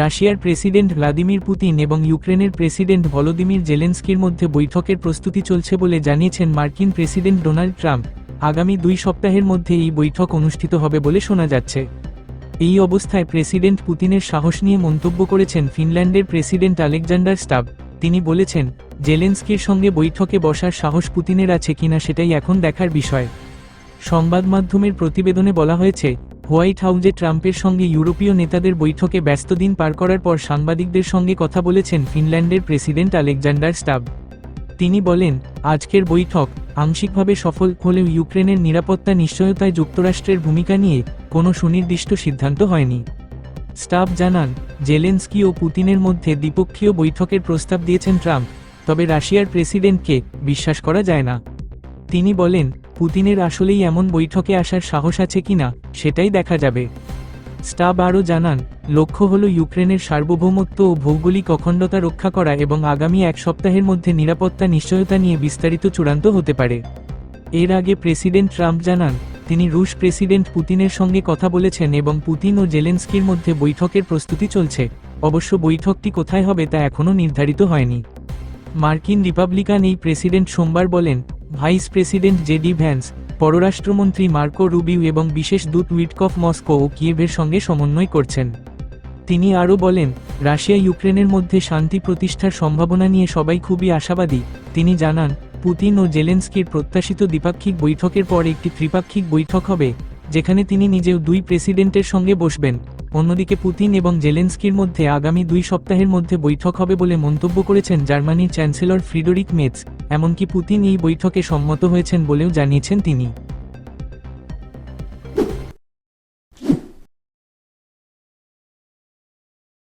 রাশিয়ার president Vladimir Putin এবং ইউক্রেনের প্রেসিডেন্ট ভলোদিমির জেলেন্সকির মধ্যে বৈঠকের প্রস্তুতি চলছে বলে জানিয়েছেন মার্কিন প্রেসিডেন্ট ডোনাল্ড ট্রাম্প। আগামী দুই সপ্তাহের মধ্যে এই বৈঠক অনুষ্ঠিত হবে বলে শোনা যাচ্ছে। এই অবস্থায় প্রেসিডেন্ট পুতিনের সাহস নিয়ে মন্তব্য করেছেন ফিনল্যান্ডের প্রেসিডেন্ট আলেকজান্ডার স্টাব। তিনি বলেছেন, জেলেন্সকির সঙ্গে বৈঠকে বসার সাহস পুতিনের আছে কিনা সেটাই এখন দেখার বিষয়। সংবাদ মাধ্যমের প্রতিবেদনে বলা হয়েছে হোয়াইট হাউজে ট্রাম্পের সঙ্গে ইউরোপীয় নেতাদের বৈঠকে ব্যস্ত দিন পার করার পর সাংবাদিকদের সঙ্গে কথা বলেছেন ফিনল্যান্ডের প্রেসিডেন্ট আলেকজান্ডার স্টাব। তিনি বলেন, আজকের বৈঠক আংশিকভাবে সফল হলেও ইউক্রেনের নিরাপত্তা নিশ্চয়তায় যুক্তরাষ্ট্রের ভূমিকা নিয়ে কোনো সুনির্দিষ্ট সিদ্ধান্ত হয়নি। স্টাফ জানান, জেলেন্সকি ও পুতিনের মধ্যে দ্বিপক্ষীয় বৈঠকের প্রস্তাব দিয়েছেন ট্রাম্প, তবে রাশিয়ার প্রেসিডেন্টকে বিশ্বাস করা যায় না। তিনি বলেন, পুতিনের আসলেই এমন বৈঠকে আসার সাহস আছে কিনা সেটাই দেখা যাবে। স্টাব আরও জানান, লক্ষ্য হল ইউক্রেনের সার্বভৌমত্ব ও ভৌগোলিক অখণ্ডতা রক্ষা করা এবং আগামী এক সপ্তাহের মধ্যে নিরাপত্তা নিশ্চয়তা নিয়ে বিস্তারিত চূড়ান্ত হতে পারে। এর আগে প্রেসিডেন্ট ট্রাম্প জানান, তিনি রুশ প্রেসিডেন্ট পুতিনের সঙ্গে কথা বলেছেন এবং পুতিন ও জেলেন্সকির মধ্যে বৈঠকের প্রস্তুতি চলছে। অবশ্য বৈঠকটি কোথায় হবে তা এখনও নির্ধারিত হয়নি। মার্কিন রিপাবলিকান এই প্রেসিডেন্ট সোমবার বলেন ভাইস প্রেসিডেন্ট জেডি ভ্যান্স, পররাষ্ট্রমন্ত্রী মার্কো রুবিউ এবং বিশেষ দূত উইটকফ মস্কো ও কিয়েভের সঙ্গে সমন্বয় করছেন। তিনি আরও বলেন, রাশিয়া ইউক্রেনের মধ্যে শান্তি প্রতিষ্ঠার সম্ভাবনা নিয়ে সবাই খুবই আশাবাদী। তিনি জানান, পুতিন ও জেলেন্সকির প্রত্যাশিত দ্বিপাক্ষিক বৈঠকের পর একটি ত্রিপাক্ষিক বৈঠক হবে, যেখানে তিনি নিজেও দুই প্রেসিডেন্টের সঙ্গে বসবেন। অন্যদিকে পুতিন এবং জেলেন্সকির মধ্যে আগামী দুই সপ্তাহের মধ্যে বৈঠক হবে বলে মন্তব্য করেছেন জার্মানির চ্যান্সেলর ফ্রিডরিক মেটস। এমনকি পুতিন এই বৈঠকে সম্মত হয়েছেন বলেও জানিয়েছেন তিনি।